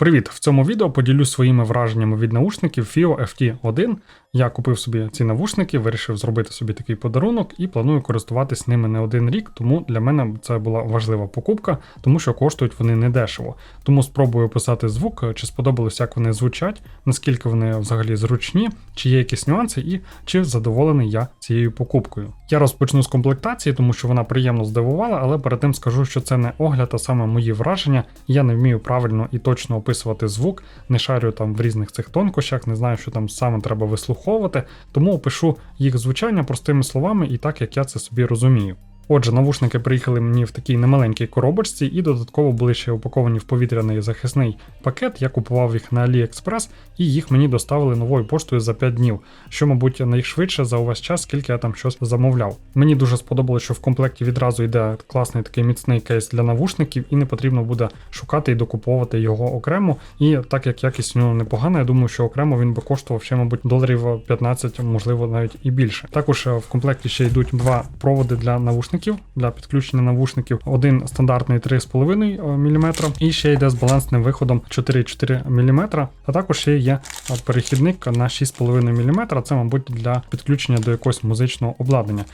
Привіт! В цьому відео поділюсь своїми враженнями від наушників FIO FT1. Я купив собі ці навушники, вирішив зробити собі такий подарунок і планую користуватись ними не один рік, тому для мене це була важлива покупка, тому що коштують вони недешево. Тому спробую писати звук, чи сподобалось, як вони звучать, наскільки вони взагалі зручні, чи є якісь нюанси, і чи задоволений я цією покупкою. Я розпочну з комплектації, тому що вона приємно здивувала, але перед тим скажу, що це не огляд, а саме мої враження. Я не вмію правильно і точно описувати звук, не шарю там в різних цих тонкощах, не знаю, що там саме треба вислуховувати, тому опишу їх звучання простими словами і так, як я це собі розумію. Отже, навушники приїхали мені в такій немаленькій коробочці, і додатково були ще упаковані в повітряний захисний пакет. Я купував їх на AliExpress, і їх мені доставили новою поштою за 5 днів, що, мабуть, найшвидше за увесь час, скільки я там щось замовляв. Мені дуже сподобалося, що в комплекті відразу йде класний такий міцний кейс для навушників, і не потрібно буде шукати і докуповувати його окремо. І так як якість у нього непогана, я думаю, що окремо він би коштував ще, мабуть, доларів 15, можливо, навіть і більше. Також е, в комплекті ще йдуть два проводи для навушників для підключення навушників. Один стандартний 3,5 мм, і ще йде з балансним виходом 4,4 мм. А також ще є перехідник на 6,5 мм. Це, мабуть, для підключення до якогось музичного обладнання.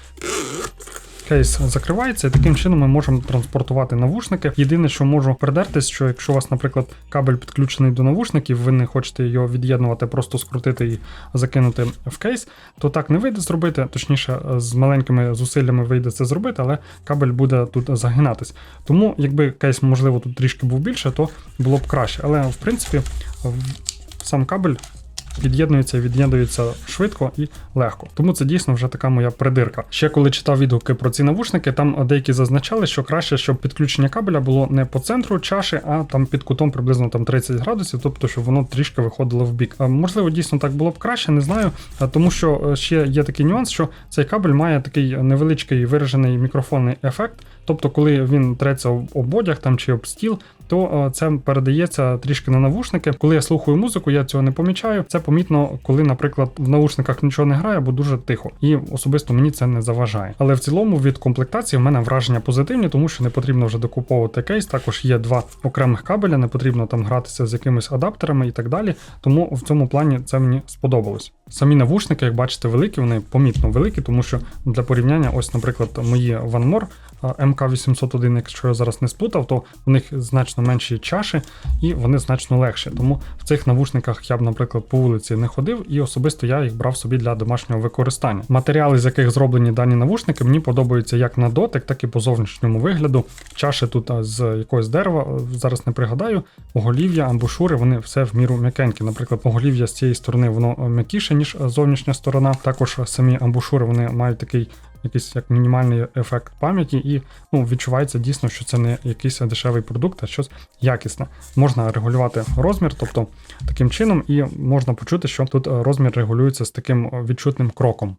Кейс закривається, і таким чином ми можемо транспортувати навушники. Єдине, що можу придертись, що якщо у вас, наприклад, кабель підключений до навушників, ви не хочете його від'єднувати, просто скрутити і закинути в кейс, то так не вийде зробити. Точніше, з маленькими зусиллями вийде це зробити, але кабель буде тут загинатись. Тому, якби кейс, можливо, тут трішки був більше, то було б краще. Але в принципі сам кабель під'єднується, від'єднується швидко і легко. Тому це дійсно вже така моя придирка. Ще коли читав відгуки про ці навушники, там деякі зазначали, що краще, щоб підключення кабеля було не по центру чаші, а там під кутом приблизно там 30 градусів, тобто щоб воно трішки виходило в бік. Можливо, дійсно так було б краще, не знаю. Тому що е, ще є такий нюанс, що цей кабель має такий невеличкий виражений мікрофонний ефект. Тобто, коли він треться об одяг там чи об стіл, то е, це передається трішки на навушники. Коли я слухаю музику, я цього не помічаю. Це помітно, коли, наприклад, в наушниках нічого не грає, або дуже тихо. І особисто мені це не заважає. Але в цілому від комплектації в мене враження позитивні, тому що не потрібно вже докуповувати кейс. Також є два окремих кабеля, не потрібно там гратися з якимись адаптерами і так далі. Тому в цьому плані це мені сподобалось. Самі навушники, як бачите, великі, вони помітно великі, тому що для порівняння, ось, наприклад, мої One МК801, якщо я зараз не сплутав, то у них значно менші чаші і вони значно легші. Тому в цих навушниках я б, наприклад, по вулиці не ходив, і особисто я їх брав собі для домашнього використання. Матеріали, з яких зроблені дані навушники, мені подобаються як на дотик, так і по зовнішньому вигляду. Чаші тут з якогось дерева, зараз не пригадаю, оголів'я, амбушури, вони все в міру м'якенькі. Наприклад, оголів'я з цієї сторони воно м'якіше, ніж зовнішня сторона. Також самі амбушури вони мають такий якийсь як мінімальний ефект пам'яті, і ну, відчувається дійсно, що це не якийсь дешевий продукт, а щось якісне. Можна регулювати розмір, тобто таким чином, і можна почути, що тут розмір регулюється з таким відчутним кроком.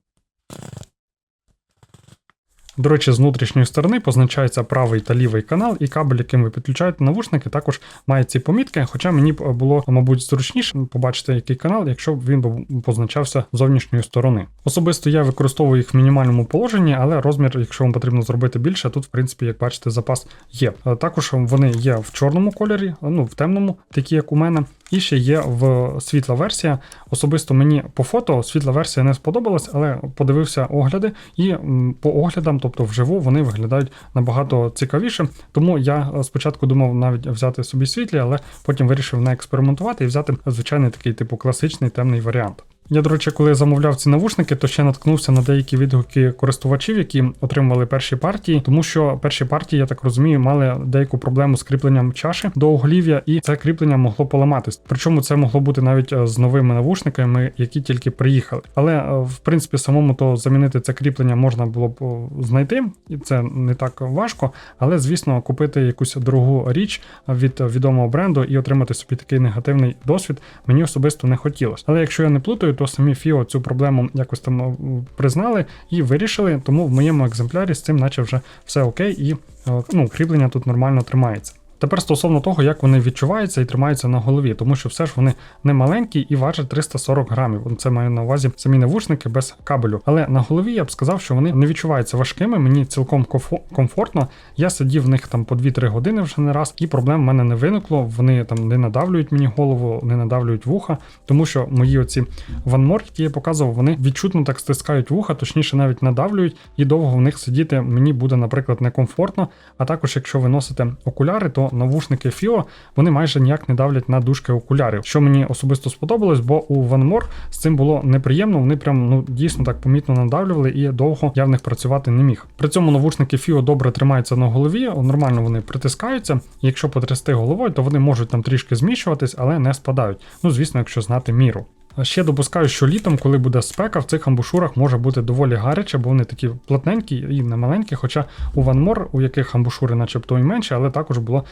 До речі, з внутрішньої сторони позначається правий та лівий канал, і кабель, яким ви підключаєте навушники, також має ці помітки. Хоча мені б було, мабуть, зручніше побачити, який канал, якщо б він позначався зовнішньої сторони. Особисто я використовую їх в мінімальному положенні, але розмір, якщо вам потрібно зробити більше, тут, в принципі, як бачите, запас є. Також вони є в чорному кольорі, ну в темному, такі як у мене. І ще є в світла версія. Особисто мені по фото світла версія не сподобалась, але подивився огляди, і по оглядам, тобто вживу, вони виглядають набагато цікавіше. Тому я спочатку думав навіть взяти собі світлі, але потім вирішив не експериментувати і взяти звичайний такий типу класичний темний варіант. Я, до речі, коли замовляв ці навушники, то ще наткнувся на деякі відгуки користувачів, які отримували перші партії, тому що перші партії, я так розумію, мали деяку проблему з кріпленням чаші до оголів'я, і це кріплення могло поламатись. Причому це могло бути навіть е, з новими навушниками, які тільки приїхали. Але е, в принципі самому то замінити це кріплення можна було б знайти, і це не так важко. Але звісно, купити якусь дорогу річ від відомого бренду і отримати собі такий негативний досвід мені особисто не хотілося. Але якщо я не плутаю, то самі FIO цю проблему якось там е, признали і вирішили, тому в моєму екземплярі з цим наче вже все окей, і е, ну, кріплення тут нормально тримається. Тепер стосовно того, як вони відчуваються і тримаються на голові, тому що все ж вони не маленькі і важать 340 грамів. Це маю на увазі самі навушники без кабелю. Але на голові я б сказав, що вони не відчуваються важкими. Мені цілком комфортно. Я сидів в них там по 2-3 години вже не раз, і проблем в мене не виникло. Вони там не надавлюють мені голову, не надавлюють вуха, тому що мої оці ванмор, які я показував, вони відчутно так стискають вуха, точніше навіть надавлюють, і довго в них сидіти мені буде, наприклад, некомфортно. А також, якщо ви носите окуляри, то навушники FIO вони майже ніяк не давлять на дужки окулярів, що мені особисто сподобалось, бо у OneMore з цим було неприємно. Вони прям ну дійсно так помітно надавлювали, і довго я в них працювати не міг. При цьому навушники FIO добре тримаються на голові, нормально вони притискаються. Якщо потрясти головою, то вони можуть там трішки зміщуватись, але не спадають. Ну звісно, якщо знати міру. Ще допускаю, що літом, коли буде спека, в цих амбушурах може бути доволі гаряче, бо вони такі плотненькі і не маленькі. Хоча у Ванмор, у яких амбушури, начебто і менше, але також було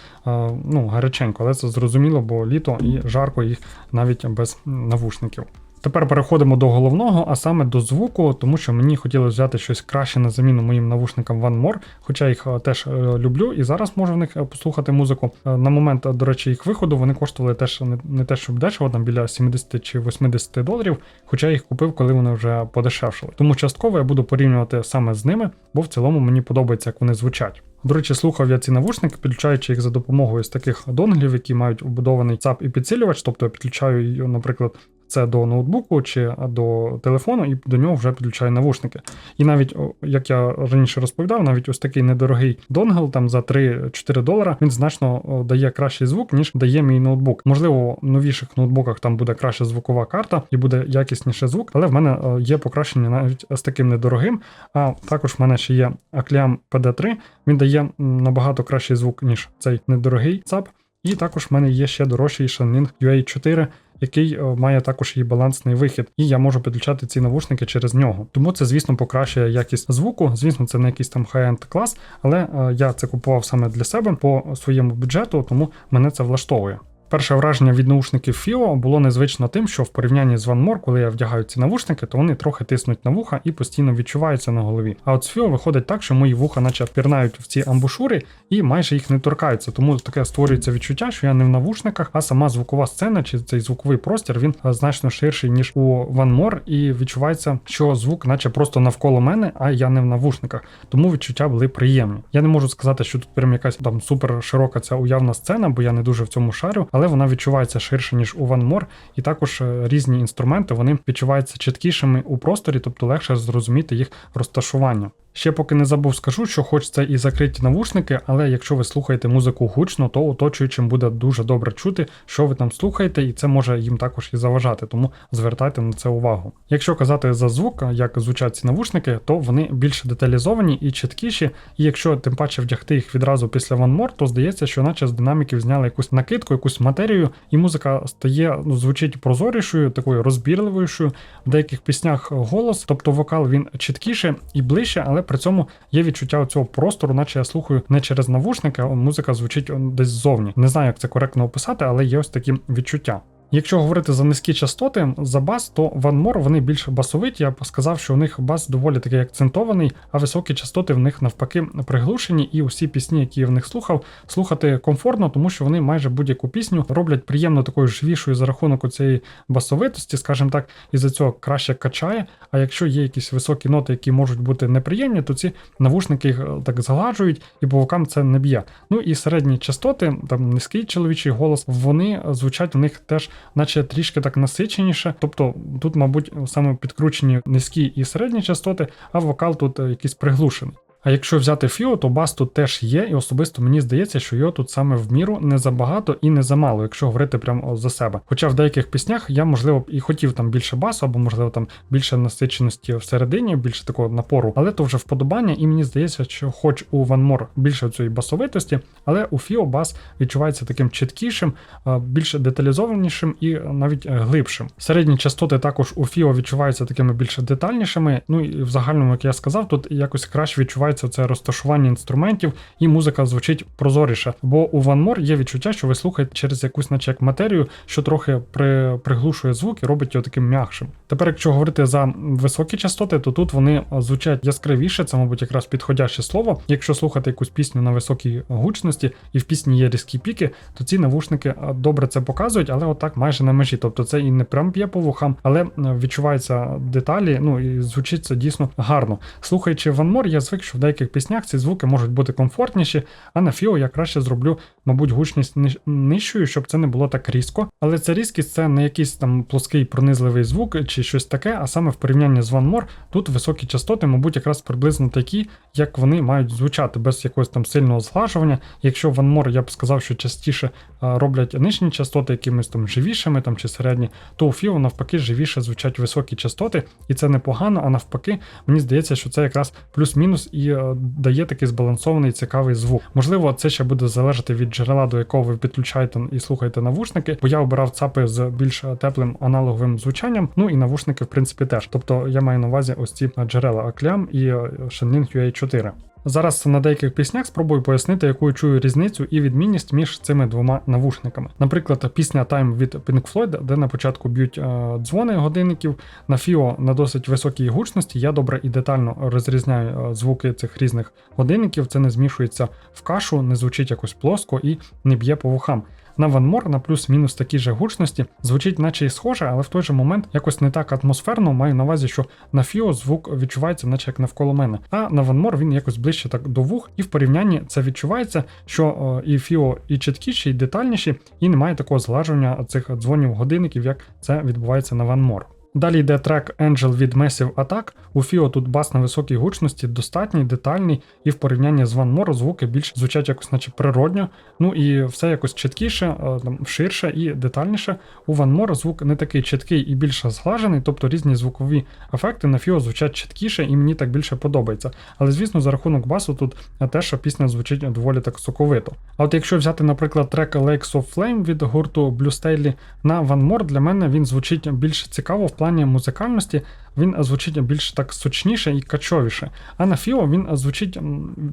ну, гаряченько. Але це зрозуміло, бо літо і жарко їх навіть без навушників. Тепер переходимо до головного, а саме до звуку, тому що мені хотілося взяти щось краще на заміну моїм навушникам One More, хоча їх е, теж е, люблю і зараз можу в них е, послухати музику. На момент, до речі, їх виходу вони коштували теж не те, щоб дешево, там біля 70 чи 80 доларів, хоча я їх купив, коли вони вже подешевшили. Тому частково я буду порівнювати саме з ними, бо в цілому мені подобається, як вони звучать. До речі, слухав я ці навушники, підключаючи їх за допомогою з таких донглів, які мають вбудований ЦАП і підсилювач, тобто я підключаю, наприклад, це до ноутбуку чи до телефону, і до нього вже підключаю навушники. І навіть, як я раніше розповідав, навіть ось такий недорогий донгл там за 3-4 долара, він значно дає кращий звук, ніж дає мій ноутбук. Можливо, в новіших ноутбуках там буде краща звукова карта і буде якісніше звук, але в мене є покращення навіть з таким недорогим. А також в мене ще є Acliam PD3, він дає набагато кращий звук, ніж цей недорогий ЦАП. І також в мене є ще дорожчий Shanling UA4, який е, має також і балансний вихід, і я можу підключати ці навушники через нього. Тому це, звісно, покращує якість звуку. Звісно, це не якийсь там хай-енд клас, але е, я це купував саме для себе по своєму бюджету, тому мене це влаштовує. Перше враження від наушників FIO було незвично тим, що в порівнянні з One More, коли я вдягаю ці навушники, то вони трохи тиснуть на вуха і постійно відчуваються на голові. А от з FIO виходить так, що мої вуха, наче пірнають в ці амбушури і майже їх не торкаються. Тому таке створюється відчуття, що я не в навушниках, а сама звукова сцена чи цей звуковий простір він е, значно ширший ніж у One More, і відчувається, що звук, наче просто навколо мене, а я не в навушниках. Тому відчуття були приємні. Я не можу сказати, що тут прям якась там супер широка ця уявна сцена, бо я не дуже в цьому шарю, але вона відчувається ширше, ніж у ванмор, і також е, різні інструменти вони відчуваються чіткішими у просторі, тобто легше зрозуміти їх розташування. Ще поки не забув, скажу, що хоч це і закриті навушники, але якщо ви слухаєте музику гучно, то оточуючим буде дуже добре чути, що ви там слухаєте, і це може їм також і заважати, тому звертайте на це увагу. Якщо казати за звук, як звучать ці навушники, то вони більш деталізовані і чіткіші, і якщо тим паче вдягти їх відразу після One то здається, що наче з динаміків зняли якусь накидку, якусь матерію, і музика стає, ну, звучить прозорішою, такою розбірливішою. В деяких піснях голос, тобто вокал він чіткіше і ближче, але при цьому є відчуття цього простору, наче я слухаю не через навушники, а музика звучить десь ззовні. Не знаю, як це коректно описати, але є ось такі відчуття. Якщо говорити за низькі частоти, за бас, то More вони більш басовиті. Я б сказав, що у них бас доволі такий акцентований, а високі частоти в них навпаки приглушені, і усі пісні, які я в них слухав, слухати комфортно, тому що вони майже будь-яку пісню роблять приємно такою живішою за рахунок цієї басовитості, скажімо так, і за цього краще качає. А якщо є якісь високі ноти, які можуть бути неприємні, то ці навушники їх е, так згладжують, і по вокам це не б'є. Ну і середні частоти, там низький чоловічий голос, вони звучать в них теж наче трішки так насиченіше. Тобто тут, мабуть, саме підкручені низькі і середні частоти, а вокал тут е, якийсь приглушений. А якщо взяти Фіо, то бас тут теж є, і особисто мені здається, що його тут саме в міру не забагато і не замало, якщо говорити прямо за себе. Хоча в деяких піснях я, можливо, і хотів там більше басу, або, можливо, там більше насиченості всередині, більше такого напору, але то вже вподобання, і мені здається, що хоч у One More більше цієї басовитості, але у Фіо бас відчувається таким чіткішим, а, більш деталізованішим і навіть е, глибшим. Середні частоти також у Фіо відчуваються такими більш детальнішими. Ну і в загальному, як я сказав, тут якось краще відчувається відбувається це розташування інструментів, і музика звучить прозоріше. Бо у More є відчуття, що ви слухаєте через якусь, наче як матерію, що трохи при, приглушує звук і робить його таким м'якшим. Тепер, якщо говорити за високі частоти, то тут вони звучать яскравіше, це, мабуть, якраз підходяще слово. Якщо слухати якусь пісню на високій гучності, і в пісні є різкі піки, то ці навушники добре це показують, але отак майже на межі. Тобто це і не прям б'є по вухам, але відчуваються деталі, ну і звучить це дійсно гарно. Слухаючи More, я звик, що в деяких піснях ці звуки можуть бути комфортніші, а на Фіо я краще зроблю, мабуть, гучність нижчою, щоб це не було так різко. Але ця різкість це не якийсь там плоский пронизливий звук чи щось таке, а саме в порівнянні з One More, тут високі частоти, мабуть, якраз приблизно такі, як вони мають звучати, без якогось там сильного зглажування. Якщо One More, я б сказав, що частіше роблять нижні частоти якимись там живішими там, чи середні, то у Фіо навпаки живіше звучать високі частоти, і це непогано, а навпаки, мені здається, що це якраз плюс-мінус і е, дає такий збалансований цікавий звук. Можливо, це ще буде залежати від джерела, до якого ви підключаєте і слухаєте навушники, бо я обирав цапи з більш теплим аналоговим звучанням, ну і навушники, в принципі, теж. Тобто я маю на увазі ось ці джерела Аклям і е, Shenling UA4. Зараз на деяких піснях спробую пояснити, яку я чую різницю і відмінність між цими двома навушниками. Наприклад, пісня Time від Pink Floyd, де на початку б'ють е, дзвони годинників, на Фіо на досить високій гучності. Я добре і детально розрізняю е, звуки цих різних годинників. Це не змішується в кашу, не звучить якось плоско і не б'є по вухам на Ванмор на плюс-мінус такій же гучності звучить, наче і схоже, але в той же момент якось не так атмосферно. Маю на увазі, що на Фіо звук відчувається, наче як навколо мене. А на Ванмор він якось ближче так до вух, і в порівнянні це відчувається, що о, і Фіо і чіткіші, і детальніші, і немає такого зглажування цих дзвонів годинників, як це відбувається на More. Далі йде трек Angel від Massive Attack. У Фіо тут бас на високій гучності, достатній, детальний, і в порівнянні з One More звуки більш звучать якось наче природньо. Ну і все якось чіткіше, е, ширше і детальніше. У One More звук не такий чіткий і більш зглажений, тобто різні звукові ефекти на Фіо звучать чіткіше, і мені так більше подобається. Але звісно, за рахунок басу тут теж пісня звучить доволі так соковито. А от якщо взяти, наприклад, трек Lakes of Flame від гурту Blue Staley на One More, для мене він звучить більш цікаво в плані музикальності, він звучить більш так сочніше і качовіше. А на Фіо він звучить,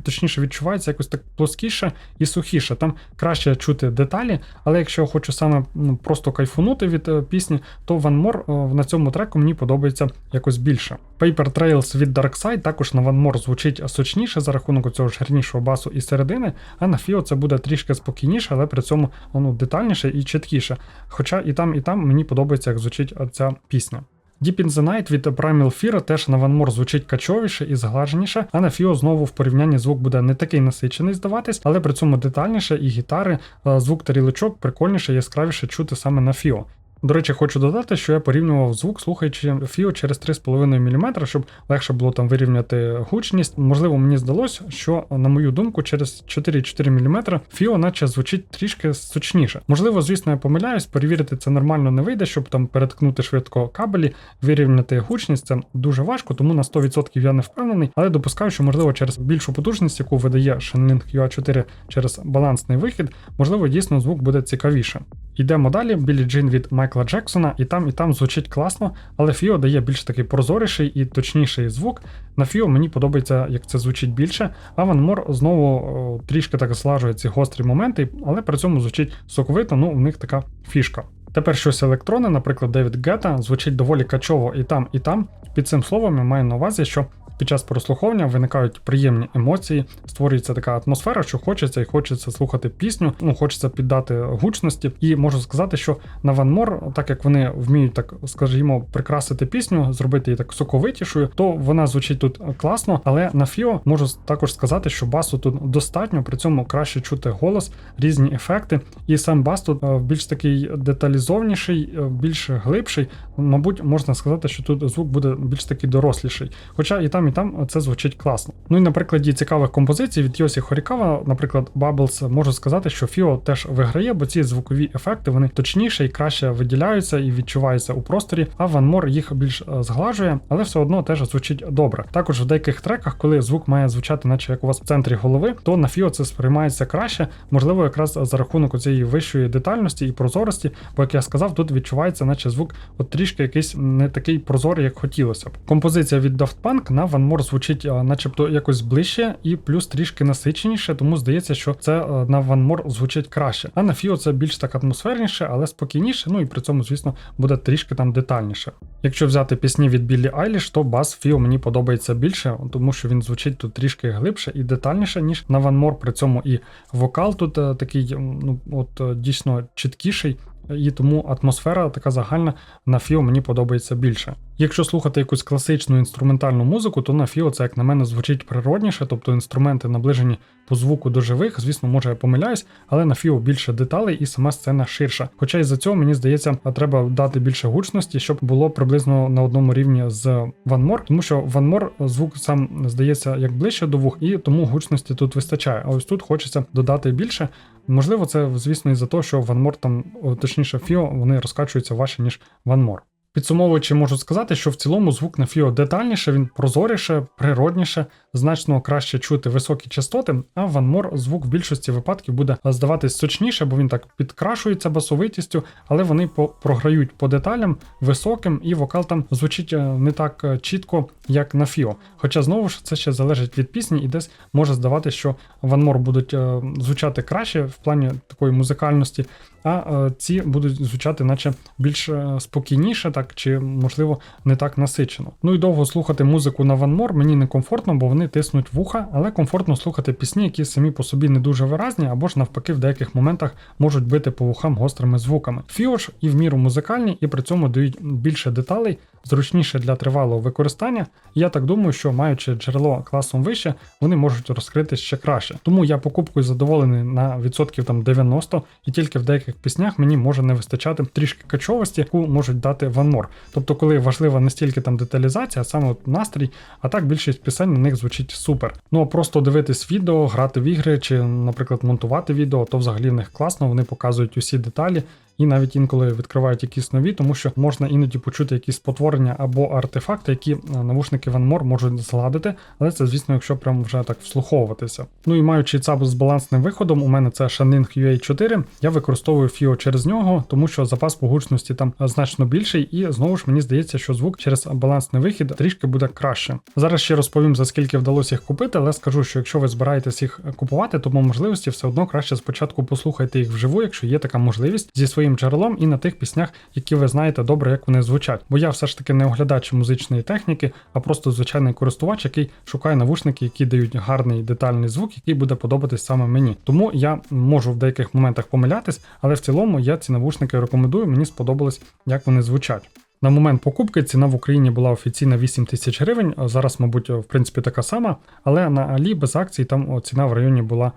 точніше, відчувається якось так плоскіше і сухіше. Там краще чути деталі, але якщо я хочу саме ну, просто кайфунути від е, пісні, то One More е, на цьому треку мені подобається якось більше. Paper Trails від Dark Side також на One More звучить сочніше за рахунок цього жирнішого басу і середини, а на Фіо це буде трішки спокійніше, але при цьому ну, детальніше і чіткіше. Хоча і там, і там мені подобається, як звучить ця пісня. Deep in the Night від Primal Fear теж на Ванмор звучить качовіше і зглаженіше, а на Фіо знову в порівнянні звук буде не такий насичений здаватись, але при цьому детальніше і гітари, звук тарілочок прикольніше, яскравіше чути саме на Фіо. До речі, хочу додати, що я порівнював звук, слухаючи FIO через 3,5 мм, щоб легше було там вирівняти гучність. Можливо, мені здалося, що, на мою думку, через 4,4 мм FIO наче звучить трішки сучніше. Можливо, звісно, я помиляюсь, перевірити це нормально не вийде, щоб там переткнути швидко кабелі, вирівняти гучність. Це дуже важко, тому на 100% я не впевнений, але допускаю, що можливо через більшу потужність, яку видає Shenling UA4 через балансний вихід, можливо, дійсно звук буде цікавіше. Йдемо далі. Білі Джин від Майкла Джексона, і там, і там звучить класно, але Фіо дає більш такий прозоріший і точніший звук. На Фіо мені подобається, як це звучить більше, а Мор знову о, трішки так злажує ці гострі моменти, але при цьому звучить соковито, ну у них така фішка. Тепер щось електронне, наприклад, Девід Гета, звучить доволі качово і там, і там. Під цим словом я маю на увазі, що під час прослуховування виникають приємні емоції, створюється така атмосфера, що хочеться і хочеться слухати пісню, ну хочеться піддати гучності. І можу сказати, що на More, так як вони вміють так, скажімо, прикрасити пісню, зробити її так соковитішою, то вона звучить тут класно, але на Фіо можу також сказати, що басу тут достатньо, при цьому краще чути голос, різні ефекти. І сам бас тут е, більш такий деталізовніший, е, більш глибший. Мабуть, можна сказати, що тут звук буде більш такий доросліший. Хоча і там, там це звучить класно. Ну і на прикладі цікавих композицій від Йосі Хорікава, наприклад, Bubbles, можу сказати, що Фіо теж виграє, бо ці звукові ефекти вони точніше і краще виділяються і відчуваються у просторі, а More їх більш е, зглажує, але все одно теж звучить добре. Також в деяких треках, коли звук має звучати, наче як у вас в центрі голови, то на Фіо це сприймається краще, можливо, якраз за рахунок цієї вищої детальності і прозорості, бо як я сказав, тут відчувається, наче звук от трішки якийсь не такий прозорий, як хотілося б. Композиція від Daft Punk на One One More звучить а, начебто якось ближче і плюс трішки насиченіше, тому здається, що це а, на More звучить краще. А на Фіо це більш так атмосферніше, але спокійніше, ну і при цьому, звісно, буде трішки там детальніше. Якщо взяти пісні від Біллі Айліш, то бас Фіо мені подобається більше, тому що він звучить тут трішки глибше і детальніше, ніж на More. При цьому і вокал тут е, такий, ну от е, дійсно чіткіший. І тому атмосфера така загальна на Фіо мені подобається більше. Якщо слухати якусь класичну інструментальну музику, то на Фіо це, як на мене, звучить природніше, тобто інструменти наближені по звуку до живих. Звісно, може я помиляюсь, але на Фіо більше деталей і сама сцена ширша. Хоча із-за цього мені здається, треба дати більше гучності, щоб було приблизно на одному рівні з More, тому що More звук сам здається як ближче до вух, і тому гучності тут вистачає. А ось тут хочеться додати більше. Можливо, це звісно із-за того, що One More там, точніше, Фіо, вони розкачуються важче, ніж More. Підсумовуючи, можу сказати, що в цілому звук на Фіо детальніше, він прозоріше, природніше, значно краще чути високі частоти, а в One звук в більшості випадків буде здаватись сочніше, бо він так підкрашується басовитістю, але вони програють по деталям високим, і вокал там звучить е, не так е, чітко, як на Фіо. Хоча знову ж це ще залежить від пісні, і десь може здавати, що More будуть е, звучати краще в плані такої музикальності, а е, ці будуть звучати, наче більш е, спокійніше, так чи можливо не так насичено. Ну і довго слухати музику на More мені не комфортно, бо вони тиснуть вуха, але комфортно слухати пісні, які самі по собі не дуже виразні, або ж навпаки в деяких моментах можуть бити по вухам гострими звуками. Фіо ж і в міру музикальні, і при цьому дають більше деталей, зручніше для тривалого використання. Я так думаю, що маючи джерело класом вище, вони можуть розкрити ще краще. Тому я покупкою задоволений на відсотків там 90, і тільки в деяких піснях мені може не вистачати трішки качовості, яку можуть дати ванмор. Тобто, коли важлива не стільки там деталізація, а саме настрій, а так більшість пісень на них звучить супер. Ну а просто дивитись відео, грати в ігри чи, наприклад, монтувати відео, то взагалі в них класно, вони показують усі деталі. І навіть інколи відкривають якісь нові, тому що можна іноді почути якісь спотворення або артефакти, які е, навушники More можуть згладити, але це, звісно, якщо прям вже так вслуховуватися. Ну і маючи ЦАП з балансним виходом, у мене це Shanning UA4, я використовую FIO через нього, тому що запас по гучності там е, значно більший, і знову ж мені здається, що звук через балансний вихід трішки буде краще. Зараз ще розповім за скільки вдалося їх купити, але скажу, що якщо ви збираєтесь їх купувати, то по можливості все одно краще спочатку послухайте їх вживу, якщо є така можливість зі своїм джерелом і на тих піснях, які ви знаєте добре, як вони звучать. Бо я все ж таки не оглядач музичної техніки, а просто звичайний користувач, який шукає навушники, які дають гарний детальний звук, який буде подобатись саме мені. Тому я можу в деяких моментах помилятись, але в цілому я ці навушники рекомендую. Мені сподобалось, як вони звучать. На момент покупки ціна в Україні була офіційна 8 тисяч гривень. Зараз, мабуть, в принципі, така сама, але на Алі без акцій там ціна в районі була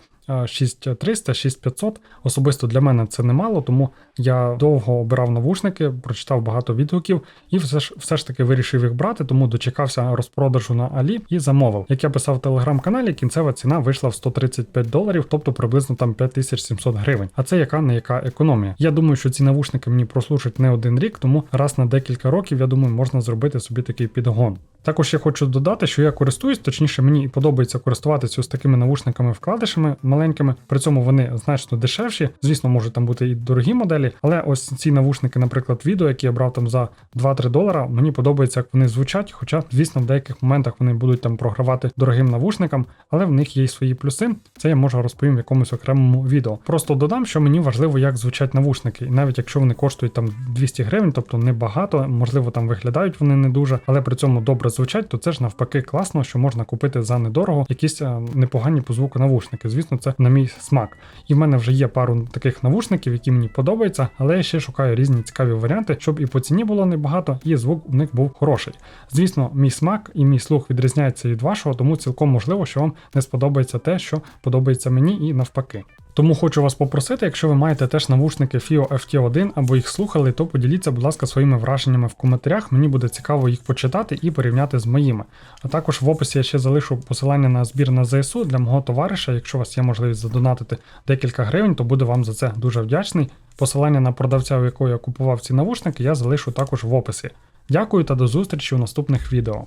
6300, 6500. Особисто для мене це немало, тому я довго обирав навушники, прочитав багато відгуків і все ж все ж таки вирішив їх брати, тому дочекався розпродажу на Алі і замовив. Як я писав в телеграм-каналі, кінцева ціна вийшла в 135 доларів, тобто приблизно там 5700 гривень. А це яка не яка економія. Я думаю, що ці навушники мені прослужать не один рік, тому раз на декілька років, я думаю, можна зробити собі такий підгон. Також я хочу додати, що я користуюсь, точніше, мені подобається користуватися ось такими навушниками-вкладишами маленькими. При цьому вони значно дешевші. Звісно, можуть там бути і дорогі моделі, але ось ці навушники, наприклад, відео, які я брав там за 2-3 долара, мені подобається, як вони звучать. Хоча, звісно, в деяких моментах вони будуть там програвати дорогим навушникам, але в них є й свої плюси. Це я можу розповім в якомусь окремому відео. Просто додам, що мені важливо, як звучать навушники, і навіть якщо вони коштують там 200 гривень, тобто небагато, можливо, там виглядають вони не дуже, але при цьому добре звучать, то це ж навпаки класно, що можна купити за недорого якісь е, непогані по звуку навушники. Звісно, це на мій смак. І в мене вже є пару таких навушників, які мені подобаються, але я ще шукаю різні цікаві варіанти, щоб і по ціні було небагато, і звук у них був хороший. Звісно, мій смак і мій слух відрізняється від вашого, тому цілком можливо, що вам не сподобається те, що подобається мені, і навпаки. Тому хочу вас попросити, якщо ви маєте теж навушники FIO FT1 або їх слухали, то поділіться, будь ласка, своїми враженнями в коментарях. Мені буде цікаво їх почитати і порівняти з моїми. А також в описі я ще залишу посилання на збір на ЗСУ для мого товариша. Якщо у вас є можливість задонатити декілька гривень, то буду вам за це дуже вдячний. Посилання на продавця, у якого я купував ці навушники, я залишу також в описі. Дякую та до зустрічі у наступних відео.